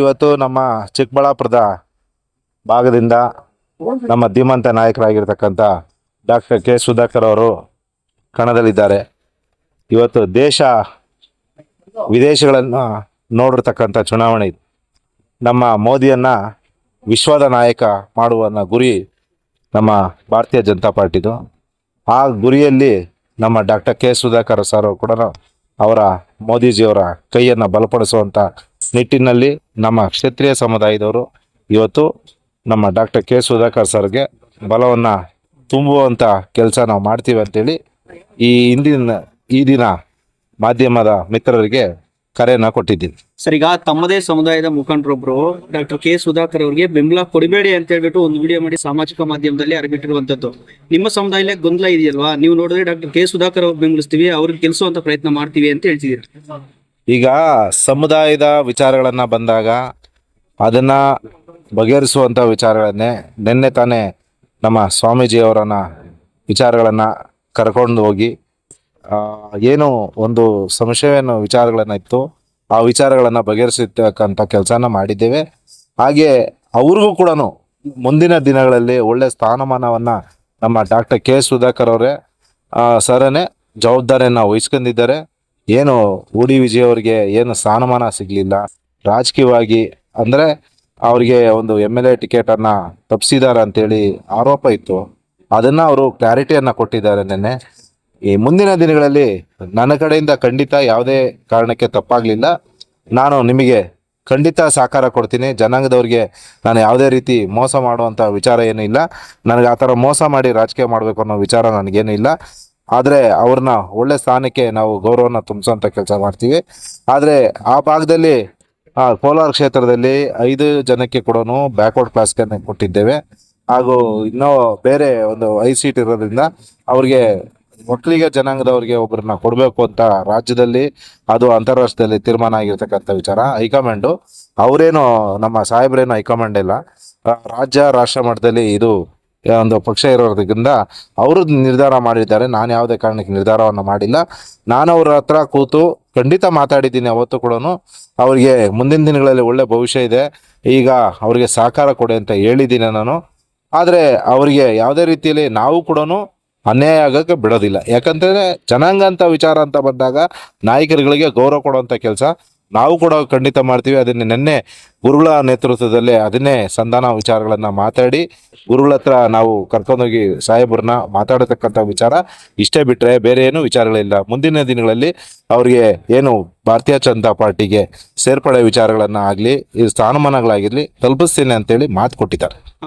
ಇವತ್ತು ನಮ್ಮ ಚಿಕ್ಕಬಳ್ಳಾಪುರದ ಭಾಗದಿಂದ ನಮ್ಮ ಧೀಮಂತ ನಾಯಕರಾಗಿರ್ತಕ್ಕಂಥ ಡಾಕ್ಟರ್ ಕೆ ಸುಧಾಕರ್ ಅವರು ಕಣದಲ್ಲಿದ್ದಾರೆ. ಇವತ್ತು ದೇಶ ವಿದೇಶಗಳನ್ನು ನೋಡಿರ್ತಕ್ಕಂಥ ಚುನಾವಣೆ ಇದು. ನಮ್ಮ ಮೋದಿಯನ್ನು ವಿಶ್ವದ ನಾಯಕ ಮಾಡುವ ಗುರಿ ನಮ್ಮ ಭಾರತೀಯ ಜನತಾ ಪಾರ್ಟಿದು. ಆ ಗುರಿಯಲ್ಲಿ ನಮ್ಮ ಡಾಕ್ಟರ್ ಕೆ ಸುಧಾಕರ್ ಸರ್ ಕೂಡ ಅವರ ಮೋದಿಜಿಯವರ ಕೈಯನ್ನು ಬಲಪಡಿಸುವಂಥ ನಿಟ್ಟಿನಲ್ಲಿ ನಮ್ಮ ಕ್ಷೇತ್ರೀಯ ಸಮುದಾಯದವರು ಇವತ್ತು ನಮ್ಮ ಡಾಕ್ಟರ್ ಕೆ ಸುಧಾಕರ್ ಸರ್ಗೆ ಬಲವನ್ನು ತುಂಬುವಂಥ ಕೆಲಸ ನಾವು ಮಾಡ್ತೀವಿ ಅಂತೇಳಿ ಈ ಹಿಂದಿನ, ಈ ದಿನ ಮಾಧ್ಯಮದ ಮಿತ್ರರಿಗೆ ಕರೆಯನ್ನು ಕೊಟ್ಟಿದ್ದೀನಿ. ಸರ್ ಈಗ ತಮ್ಮದೇ ಸಮುದಾಯದ ಮುಖಂಡರೊಬ್ರು ಡಾಕ್ಟರ್ ಕೆ ಸುಧಾಕರ್ ಅವರಿಗೆ ಬೆಂಬಲ ಕೊಡಬೇಡಿ ಅಂತ ಹೇಳ್ಬಿಟ್ಟು ಒಂದು ವಿಡಿಯೋ ಮಾಡಿ ಸಾಮಾಜಿಕ ಮಾಧ್ಯಮದಲ್ಲಿ ಅರಗಿಟ್ಟಿರುವಂತದ್ದು ನಿಮ್ಮ ಸಮುದಾಯದಲ್ಲೇ ಗೊಂದಲ ಇದೆಯಲ್ವಾ? ನೀವು ನೋಡಿದ್ರೆ ಡಾಕ್ಟರ್ ಕೆ ಸುಧಾಕರ್ ಅವ್ರು ಬೆಂಬಲಿಸ್ತೀವಿ ಅವ್ರಿಗೆ ಗೆಲ್ಸುವಂತ ಪ್ರಯತ್ನ ಮಾಡ್ತೀವಿ ಅಂತ ಹೇಳ್ತಿದ್ದೀರಿ ಈಗ ಸಮುದಾಯದ ವಿಚಾರಗಳನ್ನು ಬಂದಾಗ ಅದನ್ನ ಬಗೆಹರಿಸುವಂಥ ವಿಚಾರಗಳನ್ನೇ ನಿನ್ನೆ ತಾನೇ ನಮ್ಮ ಸ್ವಾಮೀಜಿ ಅವರನ್ನ ವಿಚಾರಗಳನ್ನು ಕರ್ಕೊಂಡು ಹೋಗಿ ಏನು ಒಂದು ಸಂಶಯವನ್ನು, ವಿಚಾರಗಳನ್ನು ಇತ್ತು. ಆ ವಿಚಾರಗಳನ್ನು ಬಗೆಹರಿಸತಕ್ಕಂಥ ಕೆಲಸನ ಮಾಡಿದ್ದೇವೆ. ಹಾಗೆ ಅವ್ರಿಗೂ ಕೂಡ ಮುಂದಿನ ದಿನಗಳಲ್ಲಿ ಒಳ್ಳೆ ಸ್ಥಾನಮಾನವನ್ನು ನಮ್ಮ ಡಾಕ್ಟರ್ ಕೆ ಸುಧಾಕರ್ ಅವರೇ ಸರನೇ ಜವಾಬ್ದಾರಿಯನ್ನು ವಹಿಸ್ಕೊಂಡಿದ್ದಾರೆ. ಏನು ಉಡಿ ವಿಜಯ್ ಅವರಿಗೆ ಏನು ಸ್ಥಾನಮಾನ ಸಿಗಲಿಲ್ಲ. ರಾಜಕೀಯವಾಗಿ ಅಂದರೆ ಅವರಿಗೆ ಒಂದು ಎಂ ಎಲ್ ಎ ಟಿಕೆಟನ್ನು ತಪ್ಪಿಸಿದ್ದಾರೆ ಅಂತೇಳಿ ಆರೋಪ ಇತ್ತು. ಅದನ್ನು ಅವರು ಕ್ಲಾರಿಟಿಯನ್ನು ಕೊಟ್ಟಿದ್ದಾರೆ ನಿನ್ನೆ. ಈ ಮುಂದಿನ ದಿನಗಳಲ್ಲಿ ನನ್ನ ಕಡೆಯಿಂದ ಖಂಡಿತ ಯಾವುದೇ ಕಾರಣಕ್ಕೆ ತಪ್ಪಾಗಲಿಲ್ಲ. ನಾನು ನಿಮಗೆ ಖಂಡಿತ ಸಹಕಾರ ಕೊಡ್ತೀನಿ. ಜನಾಂಗದವ್ರಿಗೆ ನಾನು ಯಾವುದೇ ರೀತಿ ಮೋಸ ಮಾಡುವಂಥ ವಿಚಾರ ಏನೂ ಇಲ್ಲ. ನನಗೆ ಆ ಥರ ಮೋಸ ಮಾಡಿ ರಾಜಕೀಯ ಮಾಡಬೇಕು ಅನ್ನೋ ವಿಚಾರ ನನಗೇನು ಇಲ್ಲ. ಆದರೆ ಅವ್ರನ್ನ ಒಳ್ಳೆ ಸ್ಥಾನಕ್ಕೆ ನಾವು ಗೌರವನ ತುಂಬಿಸೋಂಥ ಕೆಲಸ ಮಾಡ್ತೀವಿ. ಆದರೆ ಆ ಭಾಗದಲ್ಲಿ ಕೋಲಾರ ಕ್ಷೇತ್ರದಲ್ಲಿ ಐದು ಜನಕ್ಕೆ ಕೂಡ ಬ್ಯಾಕ್ವರ್ಡ್ ಕ್ಲಾಸ್ಗೆ ಕೊಟ್ಟಿದ್ದೇವೆ. ಹಾಗೂ ಇನ್ನೂ ಬೇರೆ ಒಂದು ಐ ಸೀಟ್ ಇರೋದ್ರಿಂದ ಅವ್ರಿಗೆ ಒಕ್ಕಲಿಗ ಜನಾಂಗದವ್ರಿಗೆ ಒಬ್ಬರನ್ನ ಕೊಡಬೇಕು ಅಂತ ರಾಜ್ಯದಲ್ಲಿ ಅದು ಅಂತಾರಾಷ್ಟ್ರದಲ್ಲಿ ತೀರ್ಮಾನ ಆಗಿರ್ತಕ್ಕಂಥ ವಿಚಾರ. ಹೈಕಮಾಂಡು ಅವರೇನು ನಮ್ಮ ಸಾಹೇಬ್ರೇನು ಹೈಕಮಾಂಡ್ ಇಲ್ಲ. ರಾಜ್ಯ, ರಾಷ್ಟ್ರ ಮಟ್ಟದಲ್ಲಿ ಇದು ಒಂದು ಪಕ್ಷ ಇರೋದ್ರಿಂದ ಅವರು ನಿರ್ಧಾರ ಮಾಡಿದ್ದಾರೆ. ನಾನು ಯಾವುದೇ ಕಾರಣಕ್ಕೆ ನಿರ್ಧಾರವನ್ನು ಮಾಡಿಲ್ಲ. ನಾನು ಅವ್ರ ಹತ್ರ ಕೂತು ಖಂಡಿತ ಮಾತಾಡಿದ್ದೀನಿ ಅವತ್ತು ಕೂಡ ಅವರಿಗೆ ಮುಂದಿನ ದಿನಗಳಲ್ಲಿ ಒಳ್ಳೆ ಭವಿಷ್ಯ ಇದೆ. ಈಗ ಅವರಿಗೆ ಸಹಕಾರ ಕೊಡಿ ಅಂತ ಹೇಳಿದ್ದೀನಿ ನಾನು. ಆದರೆ ಅವರಿಗೆ ಯಾವುದೇ ರೀತಿಯಲ್ಲಿ ನಾವು ಕೂಡ ಅನ್ಯಾಯ ಆಗೋಕ್ಕೆ ಬಿಡೋದಿಲ್ಲ. ಯಾಕಂತಂದರೆ ಜನಾಂಗ ಅಂತ ವಿಚಾರ ಅಂತ ಬಂದಾಗ ನಾಯಕರುಗಳಿಗೆ ಗೌರವ ಕೊಡುವಂಥ ಕೆಲಸ ನಾವು ಕೂಡ ಖಂಡಿತ ಮಾಡ್ತೀವಿ. ಅದನ್ನೇ ನಿನ್ನೆ ಗುರುಗಳ ನೇತೃತ್ವದಲ್ಲಿ ಅದನ್ನೇ ಸಂಧಾನ ವಿಚಾರಗಳನ್ನು ಮಾತಾಡಿ ಗುರುಗಳ ಹತ್ರ ನಾವು ಕರ್ಕೊಂಡೋಗಿ ಸಾಹೇಬರನ್ನ ಮಾತಾಡತಕ್ಕಂಥ ವಿಚಾರ ಇಷ್ಟೇ ಬಿಟ್ಟರೆ ಬೇರೆ ಏನೂ ವಿಚಾರಗಳಿಲ್ಲ. ಮುಂದಿನ ದಿನಗಳಲ್ಲಿ ಅವರಿಗೆ ಏನು ಭಾರತೀಯ ಜನತಾ ಪಾರ್ಟಿಗೆ ಸೇರ್ಪಡೆ ವಿಚಾರಗಳನ್ನು ಆಗಲಿ, ಈ ಸ್ಥಾನಮಾನಗಳಾಗಿರಲಿ ತಲುಪಿಸ್ತೀನಿ ಅಂತೇಳಿ ಮಾತು ಕೊಟ್ಟಿದ್ದಾರೆ.